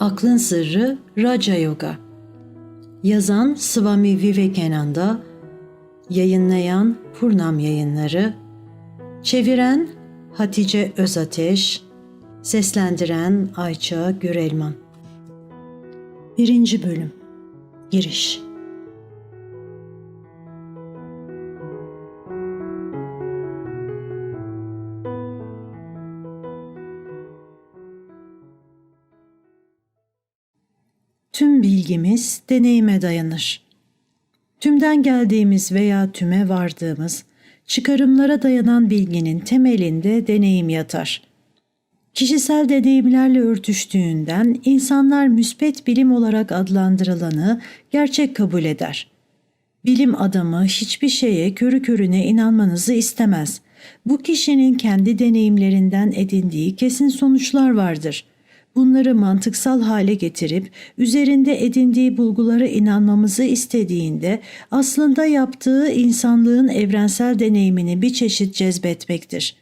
Aklın Sırrı Raja Yoga. Yazan Swami Vivekananda Yayınlayan Purnam Yayınları Çeviren Hatice Özateş Seslendiren Ayça Gürelman. Birinci Bölüm. Giriş bilgimiz deneyime dayanır. Tümden geldiğimiz veya tüme vardığımız, çıkarımlara dayanan bilginin temelinde deneyim yatar. Kişisel deneyimlerle örtüştüğünden insanlar müspet bilim olarak adlandırılanı gerçek kabul eder. Bilim adamı hiçbir şeye körü körüne inanmanızı istemez. Bu kişinin kendi deneyimlerinden edindiği kesin sonuçlar vardır. Bunları mantıksal hale getirip üzerinde edindiği bulgulara inanmamızı istediğinde aslında yaptığı insanlığın evrensel deneyimini bir çeşit cezbetmektir.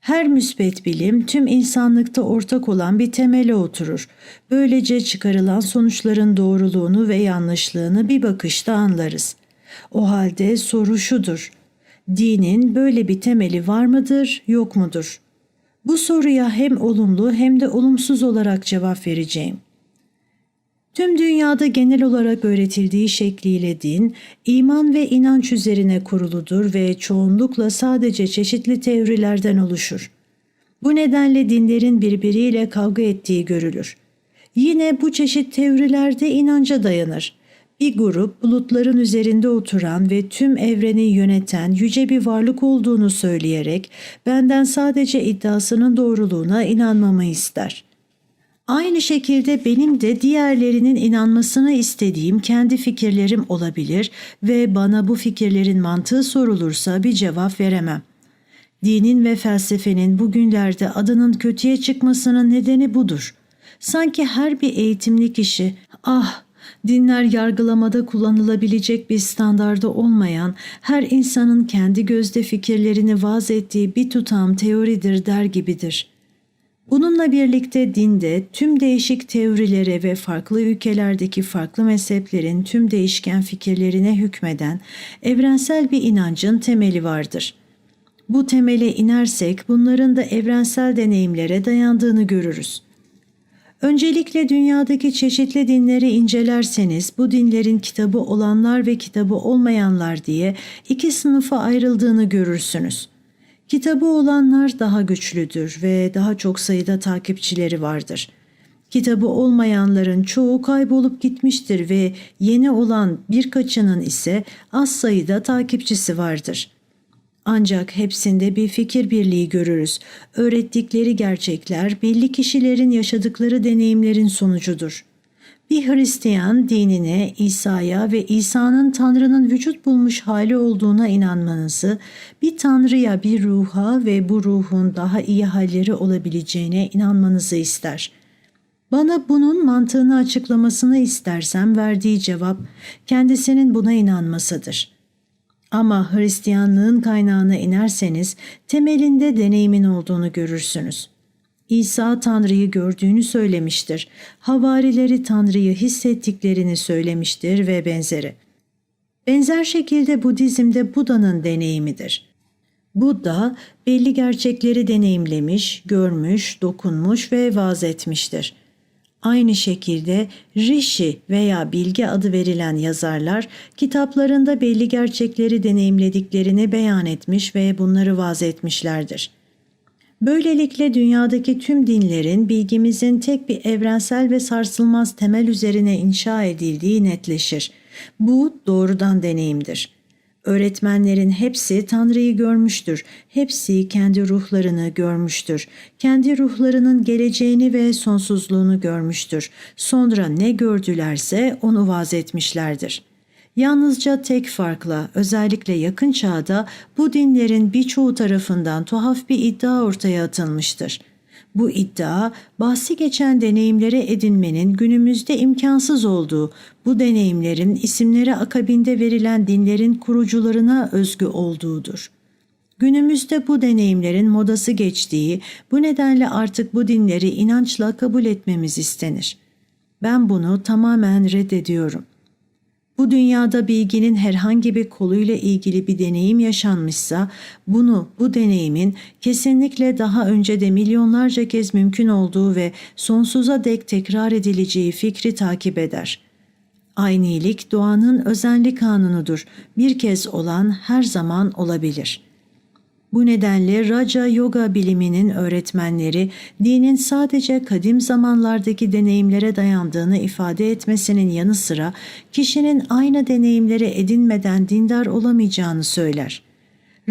Her müsbet bilim tüm insanlıkta ortak olan bir temele oturur. Böylece çıkarılan sonuçların doğruluğunu ve yanlışlığını bir bakışta anlarız. O halde soru şudur. Dinin böyle bir temeli var mıdır, yok mudur? Bu soruya hem olumlu hem de olumsuz olarak cevap vereceğim. Tüm dünyada genel olarak öğretildiği şekliyle din, iman ve inanç üzerine kuruludur ve çoğunlukla sadece çeşitli teorilerden oluşur. Bu nedenle dinlerin birbiriyle kavga ettiği görülür. Yine bu çeşit teorilerde inanca dayanır. Bir grup bulutların üzerinde oturan ve tüm evreni yöneten yüce bir varlık olduğunu söyleyerek benden sadece iddiasının doğruluğuna inanmamı ister.'' Aynı şekilde benim de diğerlerinin inanmasını istediğim kendi fikirlerim olabilir ve bana bu fikirlerin mantığı sorulursa bir cevap veremem. Dinin ve felsefenin bugünlerde adının kötüye çıkmasının nedeni budur. Sanki her bir eğitimli kişi, ah dinler yargılamada kullanılabilecek bir standarda olmayan, her insanın kendi gözde fikirlerini vaz ettiği bir tutam teoridir der gibidir.'' Bununla birlikte dinde tüm değişik teorilere ve farklı ülkelerdeki farklı mezheplerin tüm değişken fikirlerine hükmeden evrensel bir inancın temeli vardır. Bu temele inersek bunların da evrensel deneyimlere dayandığını görürüz. Öncelikle dünyadaki çeşitli dinleri incelerseniz bu dinlerin kitabı olanlar ve kitabı olmayanlar diye iki sınıfa ayrıldığını görürsünüz. Kitabı olanlar daha güçlüdür ve daha çok sayıda takipçileri vardır. Kitabı olmayanların çoğu kaybolup gitmiştir ve yeni olan birkaçının ise az sayıda takipçisi vardır. Ancak hepsinde bir fikir birliği görürüz. Öğrettikleri gerçekler belli kişilerin yaşadıkları deneyimlerin sonucudur.'' Bir Hristiyan dinine, İsa'ya ve İsa'nın Tanrı'nın vücut bulmuş hali olduğuna inanmanızı, bir Tanrı'ya, bir ruha ve bu ruhun daha iyi halleri olabileceğine inanmanızı ister. Bana bunun mantığını açıklamasını istersem verdiği cevap kendisinin buna inanmasıdır. Ama Hristiyanlığın kaynağına inerseniz temelinde deneyimin olduğunu görürsünüz.'' İsa Tanrı'yı gördüğünü söylemiştir. Havarileri Tanrı'yı hissettiklerini söylemiştir ve benzeri. Benzer şekilde Budizm'de Buda'nın deneyimidir. Buddha belli gerçekleri deneyimlemiş, görmüş, dokunmuş ve vaaz etmiştir. Aynı şekilde Rishi veya bilgi adı verilen yazarlar kitaplarında belli gerçekleri deneyimlediklerini beyan etmiş ve bunları vaaz etmişlerdir.'' Böylelikle dünyadaki tüm dinlerin bilgimizin tek bir evrensel ve sarsılmaz temel üzerine inşa edildiği netleşir. Bu doğrudan deneyimdir. Öğretmenlerin hepsi Tanrı'yı görmüştür. Hepsi kendi ruhlarını görmüştür. Kendi ruhlarının geleceğini ve sonsuzluğunu görmüştür. Sonra ne gördülerse onu vaz etmişlerdir.'' Yalnızca tek farkla özellikle yakın çağda bu dinlerin birçoğu tarafından tuhaf bir iddia ortaya atılmıştır. Bu iddia bahsi geçen deneyimlere edinmenin günümüzde imkansız olduğu, bu deneyimlerin isimleri akabinde verilen dinlerin kurucularına özgü olduğudur. Günümüzde bu deneyimlerin modası geçtiği, bu nedenle artık bu dinleri inançla kabul etmemiz istenir. Ben bunu tamamen reddediyorum. Bu dünyada bilginin herhangi bir koluyla ilgili bir deneyim yaşanmışsa, bunu, bu deneyimin kesinlikle daha önce de milyonlarca kez mümkün olduğu ve sonsuza dek tekrar edileceği fikri takip eder. Aynilik doğanın özenli kanunudur. Bir kez olan her zaman olabilir.'' Bu nedenle Raja Yoga biliminin öğretmenleri dinin sadece kadim zamanlardaki deneyimlere dayandığını ifade etmesinin yanı sıra kişinin aynı deneyimleri edinmeden dindar olamayacağını söyler.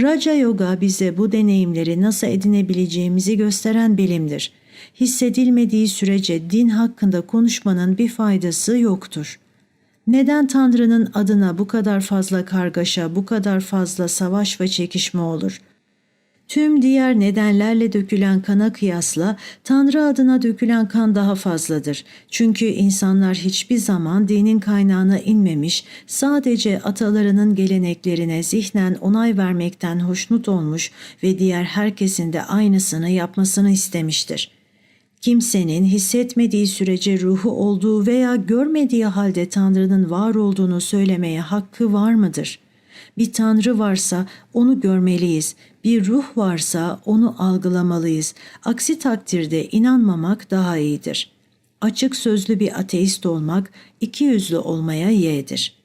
Raja Yoga bize bu deneyimleri nasıl edinebileceğimizi gösteren bilimdir. Hissedilmediği sürece din hakkında konuşmanın bir faydası yoktur. Neden Tanrı'nın adına bu kadar fazla kargaşa, bu kadar fazla savaş ve çekişme olur?'' Tüm diğer nedenlerle dökülen kana kıyasla Tanrı adına dökülen kan daha fazladır. Çünkü insanlar hiçbir zaman dinin kaynağına inmemiş, sadece atalarının geleneklerine zihnen onay vermekten hoşnut olmuş ve diğer herkesin de aynısını yapmasını istemiştir. Kimsenin hissetmediği sürece ruhu olduğu veya görmediği halde Tanrı'nın var olduğunu söylemeye hakkı var mıdır?'' Bir tanrı varsa onu görmeliyiz. Bir ruh varsa onu algılamalıyız. Aksi takdirde inanmamak daha iyidir. Açık sözlü bir ateist olmak iki yüzlü olmaya yeğdir.''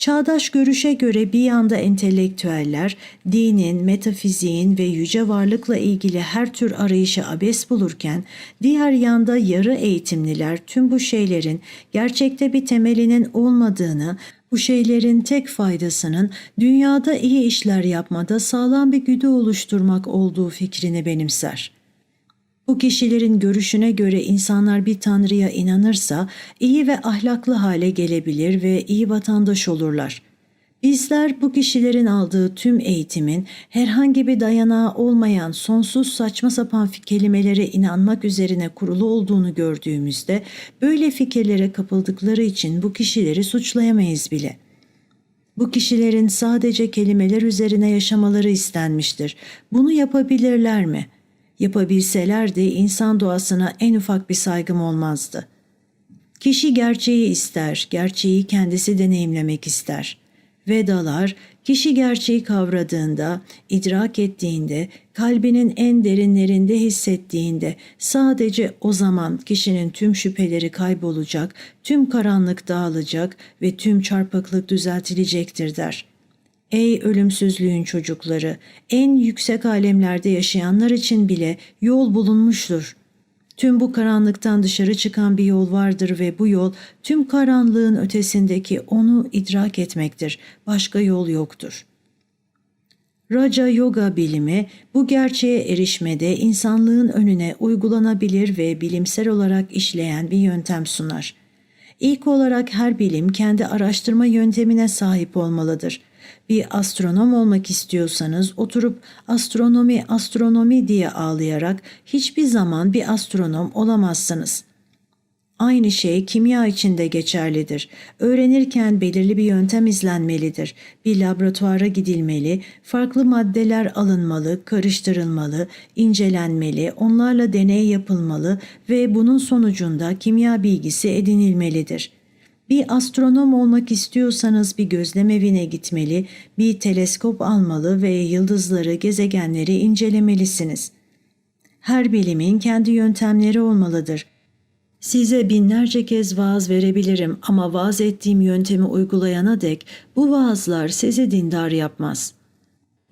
Çağdaş görüşe göre bir yanda entelektüeller dinin, metafiziğin ve yüce varlıkla ilgili her tür arayışı abes bulurken, diğer yanda yarı eğitimliler tüm bu şeylerin gerçekte bir temelinin olmadığını, bu şeylerin tek faydasının dünyada iyi işler yapmada sağlam bir güdü oluşturmak olduğu fikrini benimser. Bu kişilerin görüşüne göre insanlar bir tanrıya inanırsa iyi ve ahlaklı hale gelebilir ve iyi vatandaş olurlar. Bizler bu kişilerin aldığı tüm eğitimin herhangi bir dayanağı olmayan sonsuz saçma sapan kelimelere inanmak üzerine kurulu olduğunu gördüğümüzde böyle fikirlere kapıldıkları için bu kişileri suçlayamayız bile. Bu kişilerin sadece kelimeler üzerine yaşamaları istenmiştir. Bunu yapabilirler mi? Yapabilselerdi insan doğasına en ufak bir saygım olmazdı. Kişi gerçeği ister, gerçeği kendisi deneyimlemek ister.'' Vedalar kişi gerçeği kavradığında, idrak ettiğinde, kalbinin en derinlerinde hissettiğinde sadece o zaman kişinin tüm şüpheleri kaybolacak, tüm karanlık dağılacak ve tüm çarpıklık düzeltilecektir der. Ey ölümsüzlüğün çocukları, en yüksek alemlerde yaşayanlar için bile yol bulunmuştur. Tüm bu karanlıktan dışarı çıkan bir yol vardır ve bu yol tüm karanlığın ötesindeki onu idrak etmektir. Başka yol yoktur. Raja Yoga bilimi bu gerçeğe erişmede insanlığın önüne uygulanabilir ve bilimsel olarak işleyen bir yöntem sunar. İlk olarak her bilim kendi araştırma yöntemine sahip olmalıdır bir astronom olmak istiyorsanız oturup astronomi astronomi diye ağlayarak hiçbir zaman bir astronom olamazsınız. Aynı şey kimya için de geçerlidir. Öğrenirken belirli bir yöntem izlenmelidir. Bir laboratuvara gidilmeli, farklı maddeler alınmalı, karıştırılmalı, incelenmeli, onlarla deney yapılmalı ve bunun sonucunda kimya bilgisi edinilmelidir.'' Bir astronom olmak istiyorsanız bir gözlem evine gitmeli, bir teleskop almalı ve yıldızları, gezegenleri incelemelisiniz. Her bilimin kendi yöntemleri olmalıdır. Size binlerce kez vaaz verebilirim ama vaaz ettiğim yöntemi uygulayana dek bu vaazlar sizi dindar yapmaz.''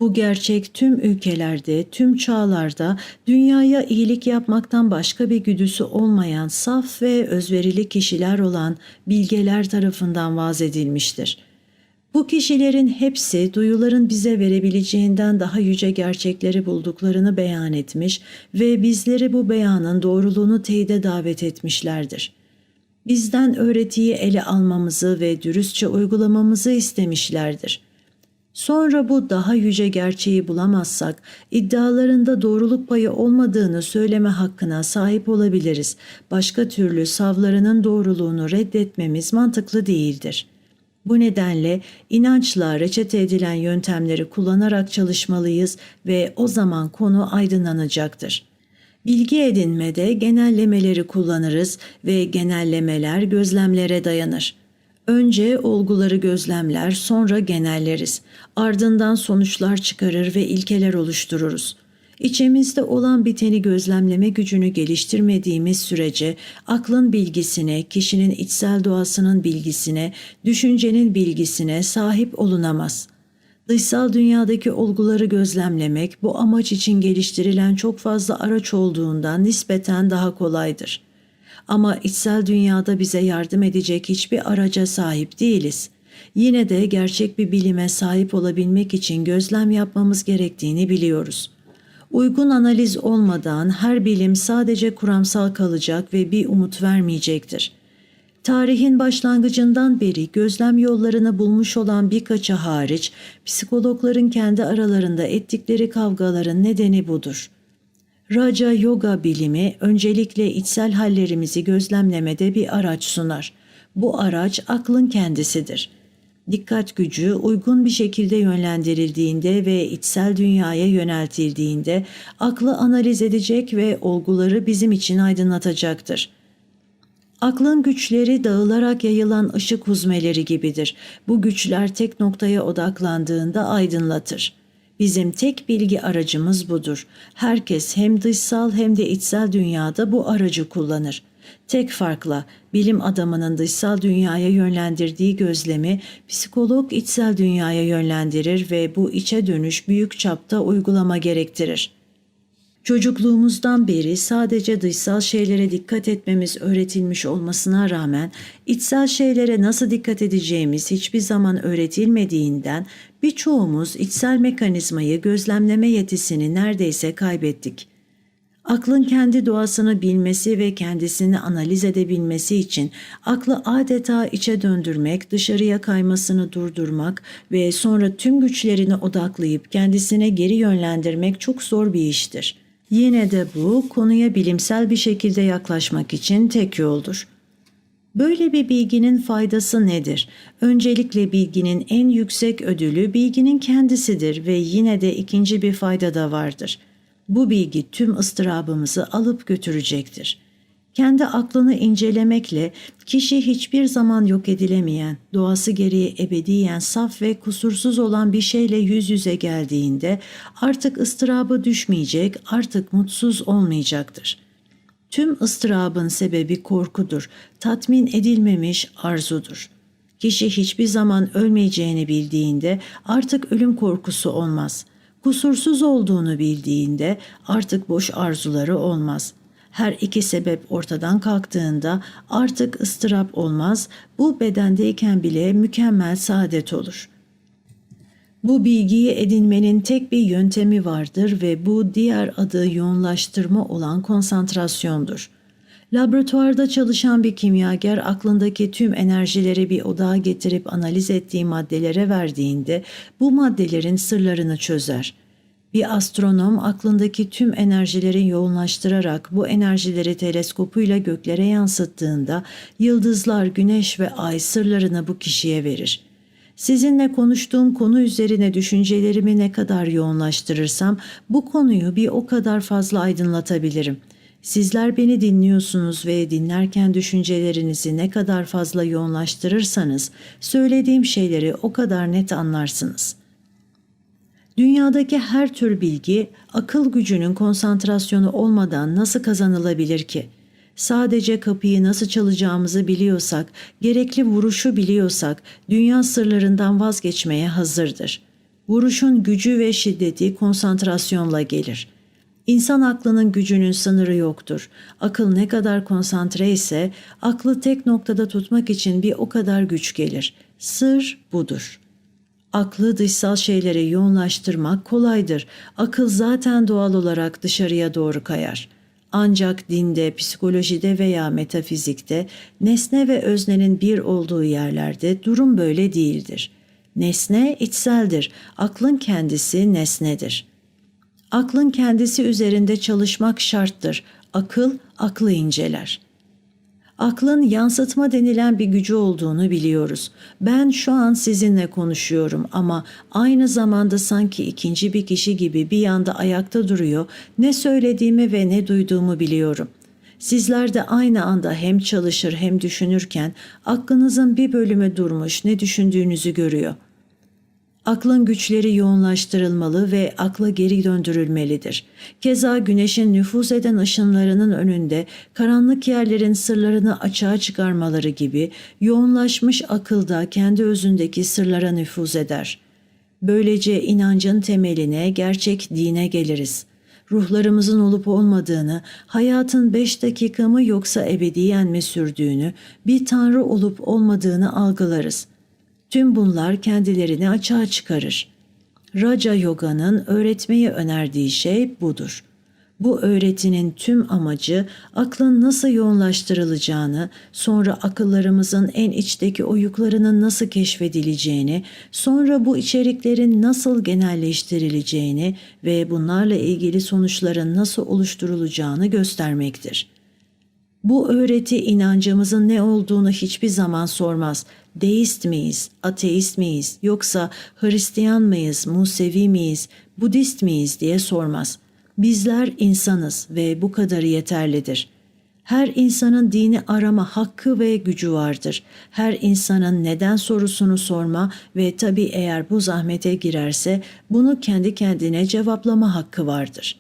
Bu gerçek tüm ülkelerde, tüm çağlarda dünyaya iyilik yapmaktan başka bir güdüsü olmayan saf ve özverili kişiler olan bilgeler tarafından vaz edilmiştir. Bu kişilerin hepsi duyuların bize verebileceğinden daha yüce gerçekleri bulduklarını beyan etmiş ve bizleri bu beyanın doğruluğunu teyide davet etmişlerdir. Bizden öğretiyi ele almamızı ve dürüstçe uygulamamızı istemişlerdir.'' Sonra bu daha yüce gerçeği bulamazsak iddialarında doğruluk payı olmadığını söyleme hakkına sahip olabiliriz. Başka türlü savlarının doğruluğunu reddetmemiz mantıklı değildir. Bu nedenle inançla reçete edilen yöntemleri kullanarak çalışmalıyız ve o zaman konu aydınlanacaktır. Bilgi edinmede genellemeleri kullanırız ve genellemeler gözlemlere dayanır. Önce olguları gözlemler, sonra genelleriz. Ardından sonuçlar çıkarır ve ilkeler oluştururuz. İçimizde olan biteni gözlemleme gücünü geliştirmediğimiz sürece aklın bilgisine, kişinin içsel doğasının bilgisine, düşüncenin bilgisine sahip olunamaz. Dışsal dünyadaki olguları gözlemlemek bu amaç için geliştirilen çok fazla araç olduğundan nispeten daha kolaydır. Ama içsel dünyada bize yardım edecek hiçbir araca sahip değiliz. Yine de gerçek bir bilime sahip olabilmek için gözlem yapmamız gerektiğini biliyoruz.'' Uygun analiz olmadan her bilim sadece kuramsal kalacak ve bir umut vermeyecektir. Tarihin başlangıcından beri gözlem yollarını bulmuş olan birkaçı hariç psikologların kendi aralarında ettikleri kavgaların nedeni budur. Raja Yoga bilimi öncelikle içsel hallerimizi gözlemlemede bir araç sunar. Bu araç aklın kendisidir.'' dikkat gücü uygun bir şekilde yönlendirildiğinde ve içsel dünyaya yöneltildiğinde aklı analiz edecek ve olguları bizim için aydınlatacaktır. Aklın güçleri dağılarak yayılan ışık huzmeleri gibidir. Bu güçler tek noktaya odaklandığında aydınlatır. Bizim tek bilgi aracımız budur. Herkes hem dışsal hem de içsel dünyada bu aracı kullanır. Tek farkla bilim adamının dışsal dünyaya yönlendirdiği gözlemi psikolog içsel dünyaya yönlendirir ve bu içe dönüş büyük çapta uygulama gerektirir. Çocukluğumuzdan beri sadece dışsal şeylere dikkat etmemiz öğretilmiş olmasına rağmen içsel şeylere nasıl dikkat edeceğimiz hiçbir zaman öğretilmediğinden birçoğumuz içsel mekanizmayı gözlemleme yetisini neredeyse kaybettik. Aklın kendi doğasını bilmesi ve kendisini analiz edebilmesi için aklı adeta içe döndürmek, dışarıya kaymasını durdurmak ve sonra tüm güçlerini odaklayıp kendisine geri yönlendirmek çok zor bir iştir. Yine de bu konuya bilimsel bir şekilde yaklaşmak için tek yoldur. Böyle bir bilginin faydası nedir? Öncelikle bilginin en yüksek ödülü bilginin kendisidir ve yine de ikinci bir fayda da vardır.'' Bu bilgi tüm ıstırabımızı alıp götürecektir. Kendi aklını incelemekle kişi hiçbir zaman yok edilemeyen, doğası gereği ebediyen saf ve kusursuz olan bir şeyle yüz yüze geldiğinde artık ıstırabı düşmeyecek, artık mutsuz olmayacaktır. Tüm ıstırabın sebebi korkudur, tatmin edilmemiş arzudur.'' Kişi hiçbir zaman ölmeyeceğini bildiğinde artık ölüm korkusu olmaz kusursuz olduğunu bildiğinde artık boş arzuları olmaz. Her iki sebep ortadan kalktığında artık ıstırap olmaz, bu bedendeyken bile mükemmel saadet olur. Bu bilgiyi edinmenin tek bir yöntemi vardır ve bu diğer adı yoğunlaştırma olan konsantrasyondur.'' Laboratuvarda çalışan bir kimyager aklındaki tüm enerjileri bir odağa getirip analiz ettiği maddelere verdiğinde bu maddelerin sırlarını çözer. Bir astronom aklındaki tüm enerjileri yoğunlaştırarak bu enerjileri teleskopuyla göklere yansıttığında yıldızlar, güneş ve ay sırlarını bu kişiye verir. Sizinle konuştuğum konu üzerine düşüncelerimi ne kadar yoğunlaştırırsam bu konuyu bir o kadar fazla aydınlatabilirim.'' Sizler beni dinliyorsunuz ve dinlerken düşüncelerinizi ne kadar fazla yoğunlaştırırsanız söylediğim şeyleri o kadar net anlarsınız. Dünyadaki her tür bilgi akıl gücünün konsantrasyonu olmadan nasıl kazanılabilir ki? Sadece kapıyı nasıl çalacağımızı biliyorsak, gerekli vuruşu biliyorsak dünya sırlarından vazgeçmeye hazırdır. Vuruşun gücü ve şiddeti konsantrasyonla gelir.'' İnsan aklının gücünün sınırı yoktur. Akıl ne kadar konsantre ise aklı tek noktada tutmak için bir o kadar güç gelir. Sır budur. Aklı dışsal şeylere yoğunlaştırmak kolaydır. Akıl zaten doğal olarak dışarıya doğru kayar. Ancak dinde, psikolojide veya metafizikte nesne ve öznenin bir olduğu yerlerde durum böyle değildir. Nesne içseldir, aklın kendisi nesnedir.'' Aklın kendisi üzerinde çalışmak şarttır. Akıl, aklı inceler. Aklın yansıtma denilen bir gücü olduğunu biliyoruz. Ben şu an sizinle konuşuyorum ama aynı zamanda sanki ikinci bir kişi gibi bir yanda ayakta duruyor. Ne söylediğimi ve ne duyduğumu biliyorum. Sizler de aynı anda hem çalışır hem düşünürken aklınızın bir bölümü durmuş ne düşündüğünüzü görüyor. Aklın güçleri yoğunlaştırılmalı ve akla geri döndürülmelidir. Keza güneşin nüfuz eden ışınlarının önünde karanlık yerlerin sırlarını açığa çıkarmaları gibi yoğunlaşmış akılda kendi özündeki sırlara nüfuz eder. Böylece inancın temeline, gerçek dine geliriz. Ruhlarımızın olup olmadığını, hayatın beş dakika mı yoksa ebediyen mi sürdüğünü, bir tanrı olup olmadığını algılarız.'' Tüm bunlar kendilerini açığa çıkarır. Raja Yoga'nın öğretmeyi önerdiği şey budur. Bu öğretinin tüm amacı aklın nasıl yoğunlaştırılacağını, sonra akıllarımızın en içteki oyuklarının nasıl keşfedileceğini, sonra bu içeriklerin nasıl genelleştirileceğini ve bunlarla ilgili sonuçların nasıl oluşturulacağını göstermektir.'' Bu öğreti inancımızın ne olduğunu hiçbir zaman sormaz. Deist miyiz, ateist miyiz, yoksa Hristiyan mıyız, Musevi miyiz, Budist miyiz diye sormaz. Bizler insanız ve bu kadarı yeterlidir. Her insanın dini arama hakkı ve gücü vardır. Her insanın neden sorusunu sorma ve tabii eğer bu zahmete girerse bunu kendi kendine cevaplama hakkı vardır.''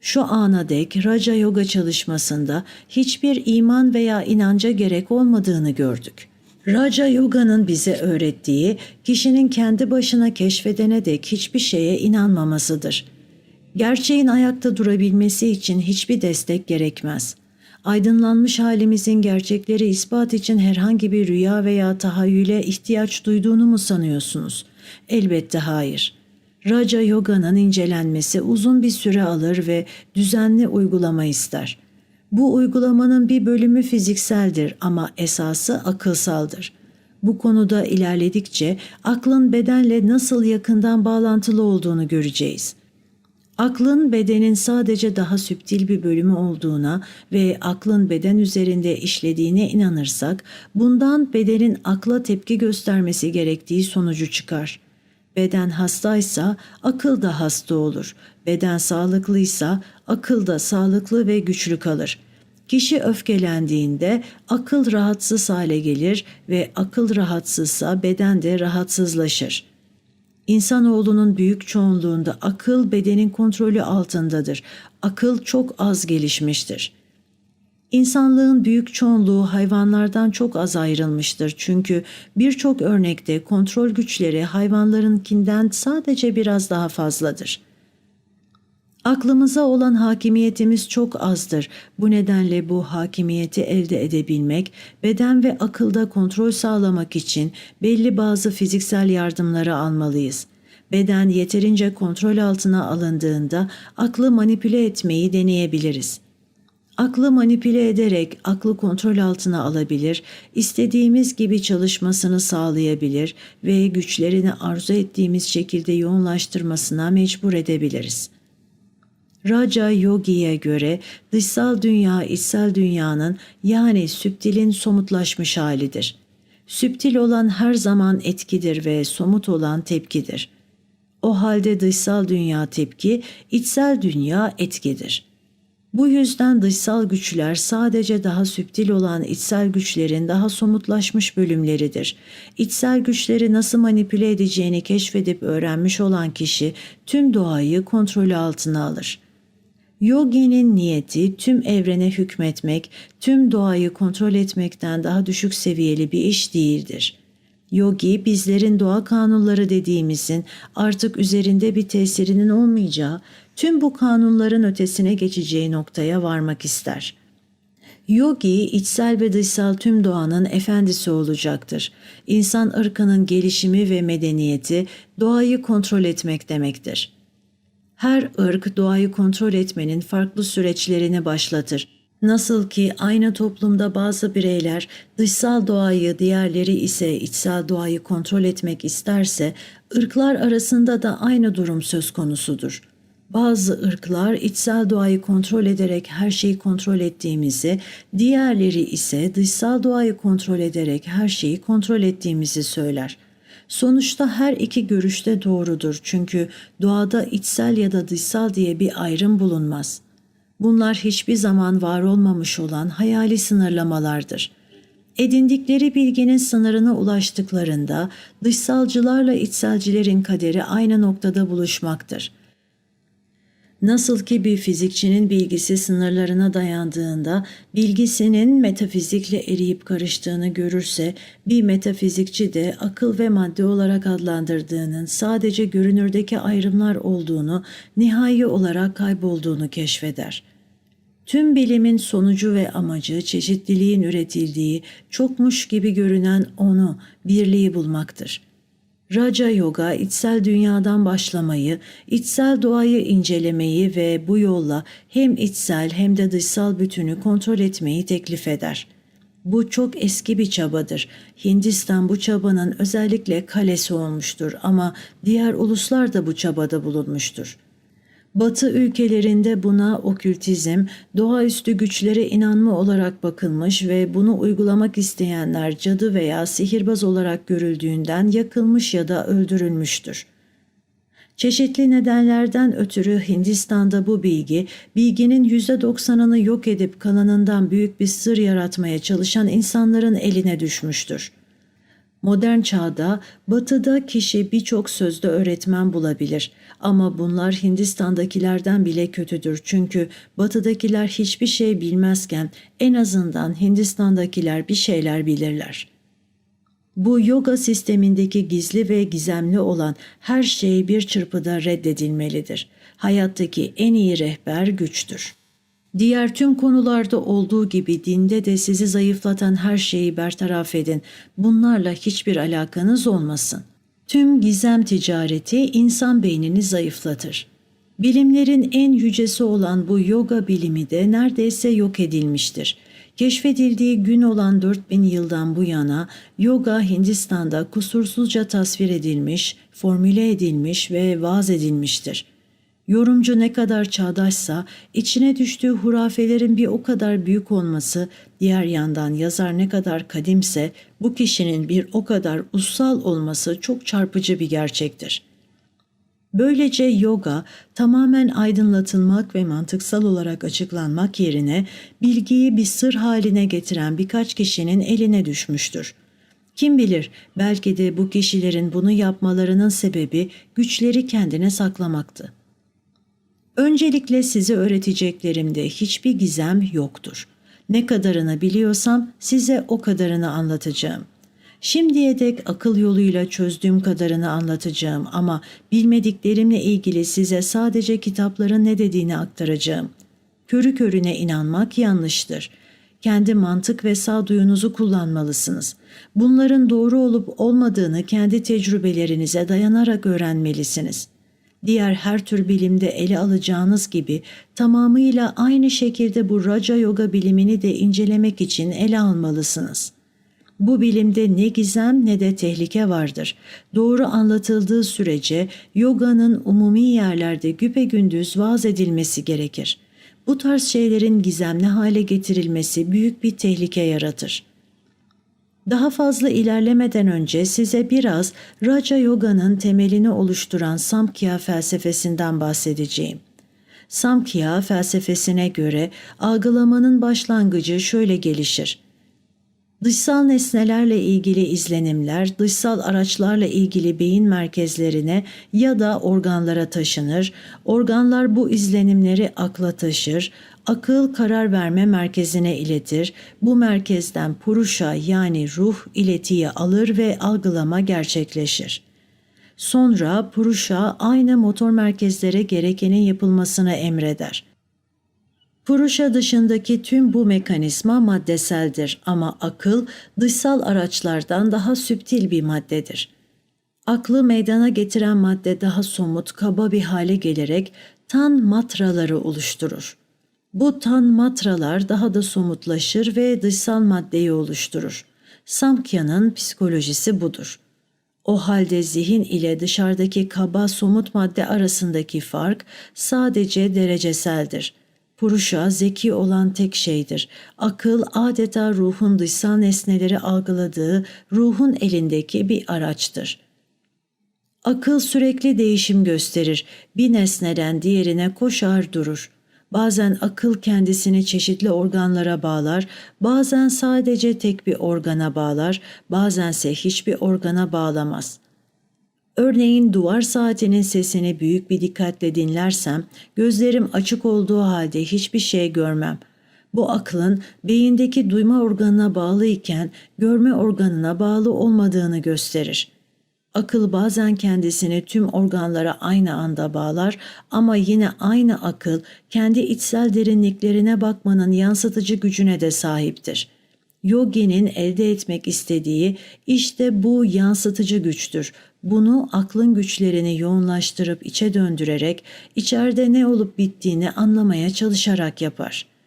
Şu ana dek Raja Yoga çalışmasında hiçbir iman veya inanca gerek olmadığını gördük. Raja Yoga'nın bize öğrettiği kişinin kendi başına keşfedene dek hiçbir şeye inanmamasıdır. Gerçeğin ayakta durabilmesi için hiçbir destek gerekmez. Aydınlanmış halimizin gerçekleri ispat için herhangi bir rüya veya tahayyüle ihtiyaç duyduğunu mu sanıyorsunuz? Elbette hayır.'' Raja Yoga'nın incelenmesi uzun bir süre alır ve düzenli uygulama ister. Bu uygulamanın bir bölümü fizikseldir ama esası akılsaldır. Bu konuda ilerledikçe aklın bedenle nasıl yakından bağlantılı olduğunu göreceğiz. Aklın bedenin sadece daha süptil bir bölümü olduğuna ve aklın beden üzerinde işlediğine inanırsak bundan bedenin akla tepki göstermesi gerektiği sonucu çıkar.'' Beden hastaysa akıl da hasta olur. Beden sağlıklıysa akıl da sağlıklı ve güçlü kalır. Kişi öfkelendiğinde akıl rahatsız hale gelir ve akıl rahatsızsa beden de rahatsızlaşır. İnsanoğlunun büyük çoğunluğunda akıl bedenin kontrolü altındadır. Akıl çok az gelişmiştir.'' İnsanlığın büyük çoğunluğu hayvanlardan çok az ayrılmıştır çünkü birçok örnekte kontrol güçleri hayvanlarınkinden sadece biraz daha fazladır. Aklımıza olan hakimiyetimiz çok azdır. Bu nedenle bu hakimiyeti elde edebilmek, beden ve akılda kontrol sağlamak için belli bazı fiziksel yardımları almalıyız. Beden yeterince kontrol altına alındığında aklı manipüle etmeyi deneyebiliriz.'' Aklı manipüle ederek aklı kontrol altına alabilir, istediğimiz gibi çalışmasını sağlayabilir ve güçlerini arzu ettiğimiz şekilde yoğunlaştırmasına mecbur edebiliriz. Raja Yogi'ye göre dışsal dünya içsel dünyanın yani süptilin somutlaşmış halidir. Süptil olan her zaman etkidir ve somut olan tepkidir. O halde dışsal dünya tepki, içsel dünya etkidir.'' Bu yüzden dışsal güçler sadece daha süptil olan içsel güçlerin daha somutlaşmış bölümleridir. İçsel güçleri nasıl manipüle edeceğini keşfedip öğrenmiş olan kişi tüm doğayı kontrolü altına alır. Yogi'nin niyeti tüm evrene hükmetmek, tüm doğayı kontrol etmekten daha düşük seviyeli bir iş değildir. Yogi bizlerin doğa kanunları dediğimizin artık üzerinde bir tesirinin olmayacağı, tüm bu kanunların ötesine geçeceği noktaya varmak ister. Yogi içsel ve dışsal tüm doğanın efendisi olacaktır. İnsan ırkının gelişimi ve medeniyeti doğayı kontrol etmek demektir. Her ırk doğayı kontrol etmenin farklı süreçlerini başlatır. Nasıl ki aynı toplumda bazı bireyler dışsal doğayı, diğerleri ise içsel doğayı kontrol etmek isterse, ırklar arasında da aynı durum söz konusudur. Bazı ırklar içsel doğayı kontrol ederek her şeyi kontrol ettiğimizi, diğerleri ise dışsal doğayı kontrol ederek her şeyi kontrol ettiğimizi söyler. Sonuçta her iki görüşte doğrudur çünkü doğada içsel ya da dışsal diye bir ayrım bulunmaz. Bunlar hiçbir zaman var olmamış olan hayali sınırlamalardır. Edindikleri bilginin sınırına ulaştıklarında dışsalcılarla içselcilerin kaderi aynı noktada buluşmaktır. Nasıl ki bir fizikçinin bilgisi sınırlarına dayandığında bilgisinin metafizikle eriyip karıştığını görürse bir metafizikçi de akıl ve madde olarak adlandırdığının sadece görünürdeki ayrımlar olduğunu, nihai olarak kaybolduğunu keşfeder. Tüm bilimin sonucu ve amacı çeşitliliğin üretildiği, çokmuş gibi görünen onu, birliği bulmaktır.'' Raja Yoga içsel dünyadan başlamayı, içsel doğayı incelemeyi ve bu yolla hem içsel hem de dışsal bütünü kontrol etmeyi teklif eder. Bu çok eski bir çabadır. Hindistan bu çabanın özellikle kalesi olmuştur ama diğer uluslar da bu çabada bulunmuştur.'' Batı ülkelerinde buna okültizm, doğaüstü güçlere inanma olarak bakılmış ve bunu uygulamak isteyenler cadı veya sihirbaz olarak görüldüğünden yakılmış ya da öldürülmüştür. Çeşitli nedenlerden ötürü Hindistan'da bu bilgi, bilginin %90'ını yok edip kalanından büyük bir sır yaratmaya çalışan insanların eline düşmüştür.'' Modern çağda batıda kişi birçok sözde öğretmen bulabilir ama bunlar Hindistan'dakilerden bile kötüdür çünkü batıdakiler hiçbir şey bilmezken en azından Hindistan'dakiler bir şeyler bilirler. Bu yoga sistemindeki gizli ve gizemli olan her şey bir çırpıda reddedilmelidir. Hayattaki en iyi rehber güçtür.'' Diğer tüm konularda olduğu gibi dinde de sizi zayıflatan her şeyi bertaraf edin. Bunlarla hiçbir alakanız olmasın. Tüm gizem ticareti insan beynini zayıflatır. Bilimlerin en yücesi olan bu yoga bilimi de neredeyse yok edilmiştir. Keşfedildiği gün olan 4000 yıldan bu yana yoga Hindistan'da kusursuzca tasvir edilmiş, formüle edilmiş ve vaaz edilmiştir.'' Yorumcu ne kadar çağdaşsa içine düştüğü hurafelerin bir o kadar büyük olması, diğer yandan yazar ne kadar kadimse bu kişinin bir o kadar ussal olması çok çarpıcı bir gerçektir. Böylece yoga tamamen aydınlatılmak ve mantıksal olarak açıklanmak yerine bilgiyi bir sır haline getiren birkaç kişinin eline düşmüştür. Kim bilir belki de bu kişilerin bunu yapmalarının sebebi güçleri kendine saklamaktı. Öncelikle size öğreteceklerimde hiçbir gizem yoktur. Ne kadarını biliyorsam size o kadarını anlatacağım. Şimdiye dek akıl yoluyla çözdüğüm kadarını anlatacağım ama bilmediklerimle ilgili size sadece kitapların ne dediğini aktaracağım. Körü körüne inanmak yanlıştır. Kendi mantık ve sağduyunuzu kullanmalısınız. Bunların doğru olup olmadığını kendi tecrübelerinize dayanarak öğrenmelisiniz.'' Diğer her tür bilimde ele alacağınız gibi tamamıyla aynı şekilde bu Raja Yoga bilimini de incelemek için ele almalısınız. Bu bilimde ne gizem ne de tehlike vardır. Doğru anlatıldığı sürece yoganın umumi yerlerde güpegündüz vaaz edilmesi gerekir. Bu tarz şeylerin gizemli hale getirilmesi büyük bir tehlike yaratır.'' Daha fazla ilerlemeden önce size biraz Raja Yoga'nın temelini oluşturan Samkhya felsefesinden bahsedeceğim. Samkhya felsefesine göre algılamanın başlangıcı şöyle gelişir. Dışsal nesnelerle ilgili izlenimler dışsal araçlarla ilgili beyin merkezlerine ya da organlara taşınır. Organlar bu izlenimleri akla taşır. Akıl karar verme merkezine iletir. Bu merkezden puruşa yani ruh iletiyi alır ve algılama gerçekleşir. Sonra puruşa aynı motor merkezlere gerekenin yapılmasını emreder. Puruşa dışındaki tüm bu mekanizma maddeseldir ama akıl dışsal araçlardan daha süptil bir maddedir. Aklı meydana getiren madde daha somut, kaba bir hale gelerek tan matraları oluşturur. Bu tan matralar daha da somutlaşır ve dışsal maddeyi oluşturur. Samkhya'nın psikolojisi budur. O halde zihin ile dışarıdaki kaba somut madde arasındaki fark sadece dereceseldir. Puruşa zeki olan tek şeydir. Akıl adeta ruhun dışsal nesneleri algıladığı ruhun elindeki bir araçtır. Akıl sürekli değişim gösterir. Bir nesneden diğerine koşar durur. Bazen akıl kendisini çeşitli organlara bağlar, bazen sadece tek bir organa bağlar, bazense hiçbir organa bağlamaz. Örneğin duvar saatinin sesini büyük bir dikkatle dinlersem, gözlerim açık olduğu halde hiçbir şey görmem. Bu aklın beyindeki duyma organına bağlı iken görme organına bağlı olmadığını gösterir.'' Akıl bazen kendisini tüm organlara aynı anda bağlar ama yine aynı akıl kendi içsel derinliklerine bakmanın yansıtıcı gücüne de sahiptir. Yogi'nin elde etmek istediği işte bu yansıtıcı güçtür. Bunu aklın güçlerini yoğunlaştırıp içe döndürerek içeride ne olup bittiğini anlamaya çalışarak yapar.''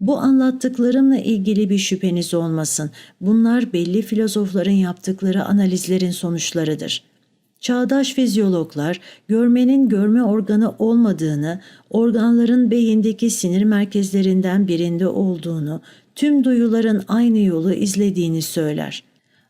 Bu anlattıklarımla ilgili bir şüpheniz olmasın. Bunlar belli filozofların yaptıkları analizlerin sonuçlarıdır. Çağdaş fizyologlar görmenin görme organı olmadığını, organların beyindeki sinir merkezlerinden birinde olduğunu, tüm duyuların aynı yolu izlediğini söyler.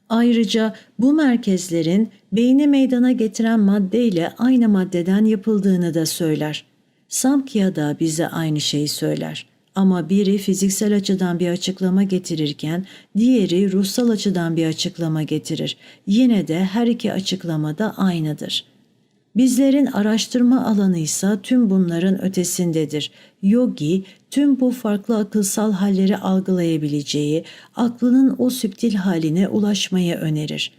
Ayrıca bu merkezlerin beyni meydana getiren maddeyle aynı maddeden yapıldığını da söyler. Samkhya da bize aynı şeyi söyler.'' Ama biri fiziksel açıdan bir açıklama getirirken diğeri ruhsal açıdan bir açıklama getirir. Yine de her iki açıklama da aynıdır. Bizlerin araştırma alanı ise tüm bunların ötesindedir. Yogi tüm bu farklı akılsal halleri algılayabileceği, aklının o süptil haline ulaşmayı önerir.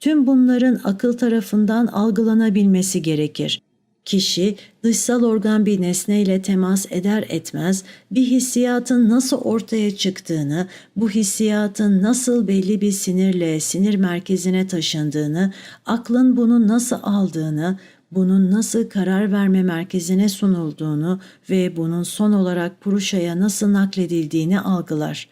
Tüm bunların akıl tarafından algılanabilmesi gerekir. Kişi dışsal organ bir nesneyle temas eder etmez bir hissiyatın nasıl ortaya çıktığını, bu hissiyatın nasıl belli bir sinirle sinir merkezine taşındığını, aklın bunu nasıl aldığını, bunun nasıl karar verme merkezine sunulduğunu ve bunun son olarak Puruşa'ya nasıl nakledildiğini algılar.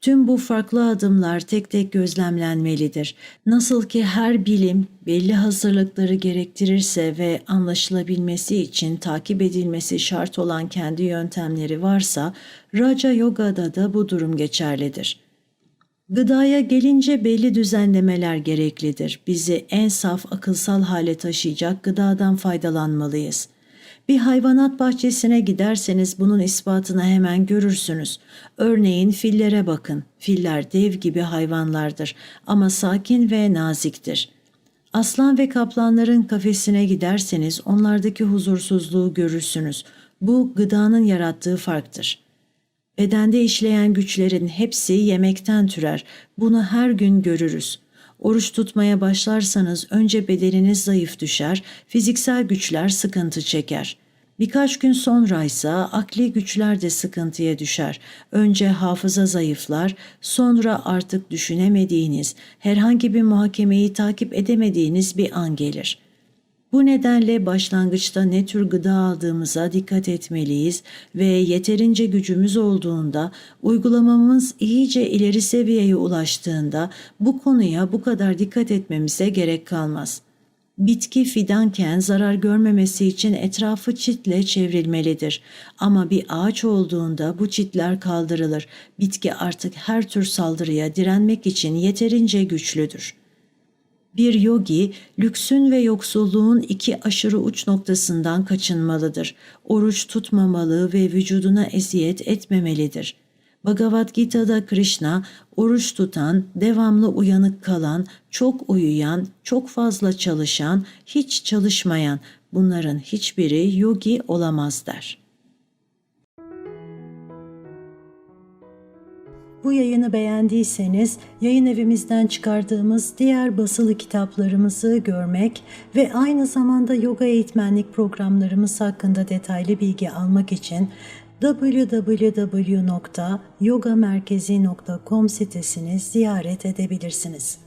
Tüm bu farklı adımlar tek tek gözlemlenmelidir. Nasıl ki her bilim belli hazırlıkları gerektirirse ve anlaşılabilmesi için takip edilmesi şart olan kendi yöntemleri varsa, Raja Yoga'da da bu durum geçerlidir. Gıdaya gelince belli düzenlemeler gereklidir. Bizi en saf akılsal hale taşıyacak gıdadan faydalanmalıyız. Bir hayvanat bahçesine giderseniz bunun ispatını hemen görürsünüz. Örneğin fillere bakın. Filler dev gibi hayvanlardır ama sakin ve naziktir. Aslan ve kaplanların kafesine giderseniz onlardaki huzursuzluğu görürsünüz. Bu gıdanın yarattığı farktır. Bedende işleyen güçlerin hepsi yemekten türer. Bunu her gün görürüz. Oruç tutmaya başlarsanız önce bedeniniz zayıf düşer, fiziksel güçler sıkıntı çeker. Birkaç gün sonra ise akli güçler de sıkıntıya düşer. Önce hafıza zayıflar, sonra artık düşünemediğiniz, herhangi bir muhakemeyi takip edemediğiniz bir an gelir. Bu nedenle başlangıçta ne tür gıda aldığımıza dikkat etmeliyiz ve yeterince gücümüz olduğunda, uygulamamız iyice ileri seviyeye ulaştığında bu konuya bu kadar dikkat etmemize gerek kalmaz.'' Bitki fidanken zarar görmemesi için etrafı çitle çevrilmelidir. Ama bir ağaç olduğunda bu çitler kaldırılır. Bitki artık her tür saldırıya direnmek için yeterince güçlüdür. Bir yogi, lüksün ve yoksulluğun iki aşırı uç noktasından kaçınmalıdır. Oruç tutmamalı ve vücuduna eziyet etmemelidir.'' Bhagavad Gita'da Krishna oruç tutan, devamlı uyanık kalan, çok uyuyan, çok fazla çalışan, hiç çalışmayan bunların hiçbiri yogi olamaz der. Bu yayını beğendiyseniz yayın evimizden çıkardığımız diğer basılı kitaplarımızı görmek ve aynı zamanda yoga eğitmenlik programlarımız hakkında detaylı bilgi almak için www.yogamerkezi.com sitesini ziyaret edebilirsiniz.